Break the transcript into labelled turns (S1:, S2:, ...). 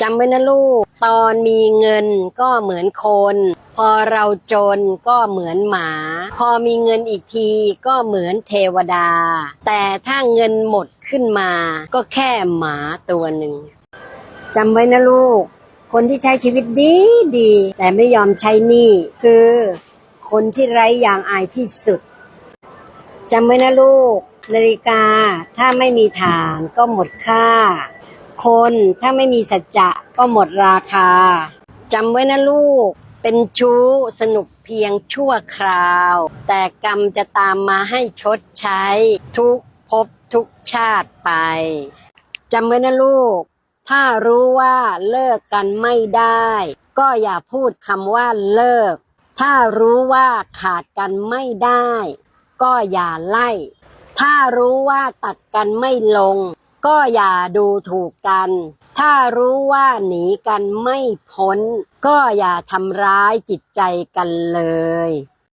S1: จำไว้นะลูก ตอนมีเงินก็เหมือนคน พอเราจนก็เหมือนหมา พอมีเงินอีกทีก็เหมือนเทวดา แต่ถ้าเงินหมดขึ้นมา ก็แค่หมาตัวหนึ่งจำไว้นะลูก คนที่ใช้ชีวิตดีดี แต่ไม่ยอมใช้หนี้คือ คนที่ไร้ยางอายที่สุดจำไว้นะลูก นาฬิกาถ้าไม่มีฐานก็หมดค่า คน ถ้าไม่มีสัจจะก็หมดราคาจำไว้นะลูก เป็นชู้สนุกเพียงชั่วคราว แต่กรรมจะตามมาให้ชดใช้ ทุกภพทุกชาติไปจำไว้นะลูก ถ้ารู้ว่าเลิกกันไม่ได้ ก็อย่าพูดคำว่าเลิก ถ้ารู้ว่าขาดกันไม่ได้ ก็อย่าไล่ ถ้ารู้ว่าตัดกันไม่ลง ก็อย่าดูถูกกัน ถ้ารู้ว่าหนีกันไม่พ้น ก็อย่าทำร้ายจิตใจกันเลย